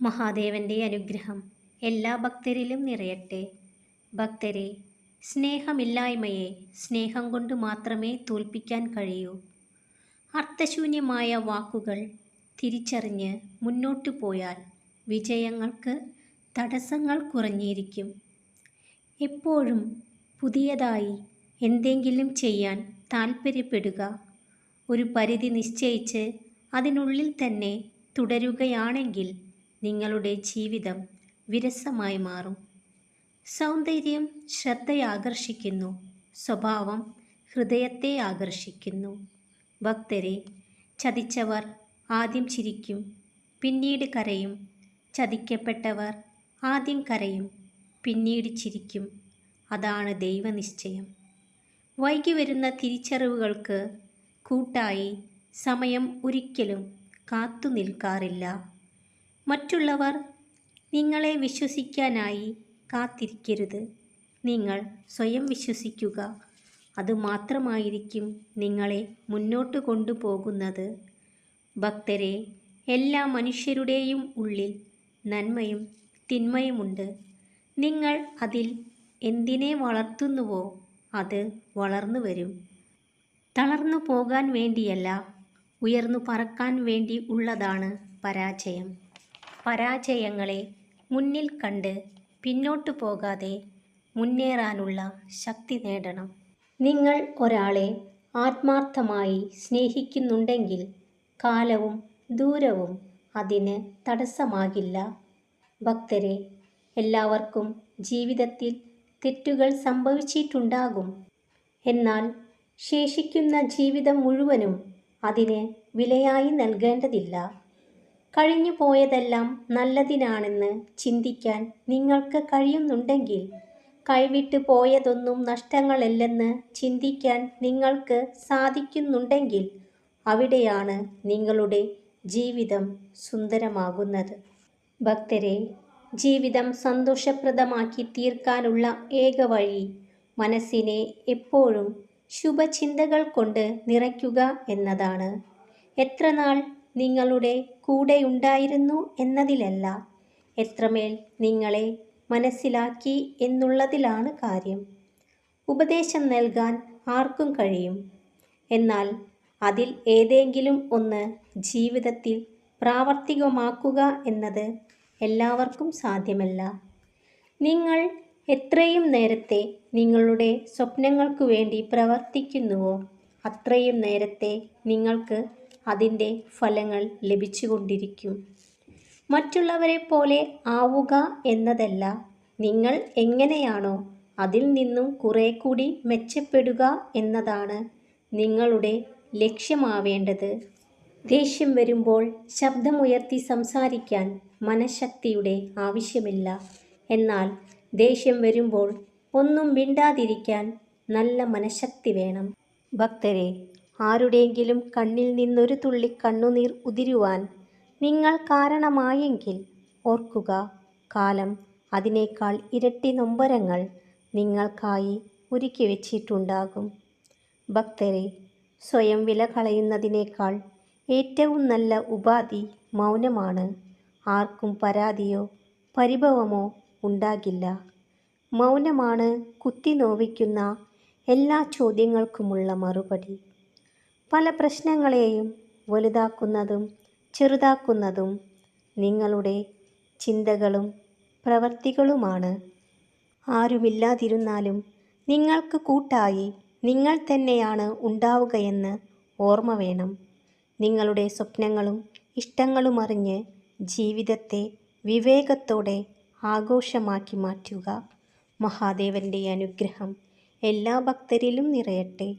മഹാദേവന്റെ അനുഗ്രഹം എല്ലാ ഭക്തരിലും നിറയട്ടെ. ഭക്തരെ സ്നേഹമില്ലായ്മയെ സ്നേഹം കൊണ്ട് മാത്രമേ തോൽപ്പിക്കാൻ കഴിയൂ. അർത്ഥശൂന്യമായ വാക്കുകൾ തിരിച്ചറിഞ്ഞ് മുന്നോട്ടു പോയാൽ വിജയങ്ങൾക്ക് തടസ്സങ്ങൾ കുറഞ്ഞിരിക്കും. എപ്പോഴും പുതിയതായി എന്തെങ്കിലും ചെയ്യാൻ താൽപ്പര്യപ്പെടുക ഒരു പരിധി നിശ്ചയിച്ച് അതിനുള്ളിൽ തന്നെ തുടരുകയാണെങ്കിൽ നിങ്ങളുടെ ജീവിതം വിരസമായി മാറും. സൗന്ദര്യം ശ്രദ്ധയാകർഷിക്കുന്നു. സ്വഭാവം ഹൃദയത്തെ ആകർഷിക്കുന്നു. ഭക്തരെ ചതിച്ചവർ ആദ്യം ചിരിക്കും പിന്നീട് കരയും. ചതിക്കപ്പെട്ടവർ ആദ്യം കരയും പിന്നീട് ചിരിക്കും. അതാണ് ദൈവനിശ്ചയം. വൈകി വരുന്ന തിരിച്ചറിവുകൾക്ക് കൂട്ടായി സമയം ഒരിക്കലും കാത്തു നിൽക്കാറില്ല. മറ്റുള്ളവർ നിങ്ങളെ വിശ്വസിക്കാനായി കാത്തിരിക്കരുത്. നിങ്ങൾ സ്വയം വിശ്വസിക്കുക. അതുമാത്രമായിരിക്കും നിങ്ങളെ മുന്നോട്ട് കൊണ്ടുപോകുന്നത്. ഭക്തരെ എല്ലാ മനുഷ്യരുടെയും ഉള്ളിൽ നന്മയും തിന്മയുമുണ്ട്. നിങ്ങൾ അതിൽ എന്തിനെ വളർത്തുന്നുവോ അത് വളർന്നു വരും. തളർന്നു പോകാൻ വേണ്ടിയല്ല ഉയർന്നു പറക്കാൻ വേണ്ടി ഉള്ളതാണ് പരാജയം. പരാജയങ്ങളെ മുന്നിൽ കണ്ട് പിന്നോട്ടു പോകാതെ മുന്നേറാനുള്ള ശക്തി നേടണം. നിങ്ങൾ ഒരാളെ ആത്മാർത്ഥമായി സ്നേഹിക്കുന്നുണ്ടെങ്കിൽ കാലവും ദൂരവും അതിന് തടസ്സമാകില്ല. ഭക്തരെ എല്ലാവർക്കും ജീവിതത്തിൽ തെറ്റുകൾ സംഭവിച്ചിട്ടുണ്ടാകും. എന്നാൽ ശേഷിക്കുന്ന ജീവിതം മുഴുവനും അതിന് വിലയായി നൽകേണ്ടതില്ല. കഴിഞ്ഞു പോയതെല്ലാം നല്ലതിനാണെന്ന് ചിന്തിക്കാൻ നിങ്ങൾക്ക് കഴിയുന്നുണ്ടെങ്കിൽ കൈവിട്ടു പോയതൊന്നും നഷ്ടങ്ങളല്ലെന്ന് ചിന്തിക്കാൻ നിങ്ങൾക്ക് സാധിക്കുന്നുണ്ടെങ്കിൽ അവിടെയാണ് നിങ്ങളുടെ ജീവിതം സുന്ദരമാകുന്നത്. ഭക്തരെ ജീവിതം സന്തോഷപ്രദമാക്കി തീർക്കാനുള്ള ഏക വഴി മനസ്സിനെ എപ്പോഴും ശുഭചിന്തകൾ കൊണ്ട് നിറയ്ക്കുക എന്നതാണ്. എത്ര നാൾ നിങ്ങളുടെ കൂടെയുണ്ടായിരുന്നു എന്നതിലല്ല. എത്രമേൽ നിങ്ങളെ മനസ്സിലാക്കി എന്നുള്ളതിലാണ് കാര്യം. ഉപദേശം നൽകാൻ ആർക്കും കഴിയും. എന്നാൽ അതിൽ ഏതെങ്കിലും ഒന്ന് ജീവിതത്തിൽ പ്രാവർത്തികമാക്കുക എന്നത് എല്ലാവർക്കും സാധ്യമല്ല. നിങ്ങൾ എത്രയും നേരത്തെ നിങ്ങളുടെ സ്വപ്നങ്ങൾക്ക് വേണ്ടി പ്രവർത്തിക്കുന്നുവോ അത്രയും നേരത്തെ നിങ്ങൾക്ക് അതിന്റെ ഫലങ്ങൾ ലഭിച്ചുകൊണ്ടിരിക്കും. മറ്റുള്ളവരെ പോലെ ആവുക എന്നതല്ല നിങ്ങൾ എങ്ങനെയാണോ അതിൽ നിന്നും കുറേ കൂടി മെച്ചപ്പെടുക എന്നതാണ് നിങ്ങളുടെ ലക്ഷ്യമാവേണ്ടത്. ദേഷ്യം വരുമ്പോൾ ശബ്ദമുയർത്തി സംസാരിക്കാൻ മനഃശക്തിയുടെ ആവശ്യമില്ല. എന്നാൽ ദേഷ്യം വരുമ്പോൾ ഒന്നും മിണ്ടാതിരിക്കാൻ നല്ല മനഃശക്തി വേണം. ഭക്തരെ ആരുടെയെങ്കിലും കണ്ണിൽ നിന്നൊരു തുള്ളി കണ്ണുനീർ ഉതിരുവാൻ നിങ്ങൾ കാരണമായെങ്കിൽ ഓർക്കുക കാലം അതിനേക്കാൾ ഇരട്ടി നൊമ്പരങ്ങൾ നിങ്ങൾക്കായി ഒരുക്കി വച്ചിട്ടുണ്ടാകും. ഭക്തരെ സ്വയം വില കളയുന്നതിനേക്കാൾ ഏറ്റവും നല്ല ഉപാധി മൗനമാണ്. ആർക്കും പരാതിയോ പരിഭവമോ ഉണ്ടാകില്ല. മൗനമാണ് കുത്തി നോവിക്കുന്ന എല്ലാ ചോദ്യങ്ങൾക്കുമുള്ള മറുപടി. പല പ്രശ്നങ്ങളെയും വലുതാക്കുന്നതും ചെറുതാക്കുന്നതും നിങ്ങളുടെ ചിന്തകളും പ്രവൃത്തികളുമാണ് ആരുമില്ലാതിരുന്നാലും നിങ്ങൾക്ക് കൂട്ടായി നിങ്ങൾ തന്നെയാണ് ഉണ്ടാവുകയെന്ന് ഓർമ്മ വേണം. നിങ്ങളുടെ സ്വപ്നങ്ങളും ഇഷ്ടങ്ങളും അറിഞ്ഞ് ജീവിതത്തെ വിവേകത്തോടെ ആഘോഷമാക്കി മാറ്റുക. മഹാദേവന്റെ അനുഗ്രഹം എല്ലാ ഭക്തരിലും നിറയട്ടെ.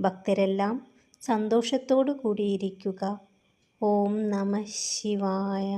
ഭക്തരെല്ലാം സന്തോഷത്തോടു കൂടിയിരിക്കുക ഓം നമ ശിവായ.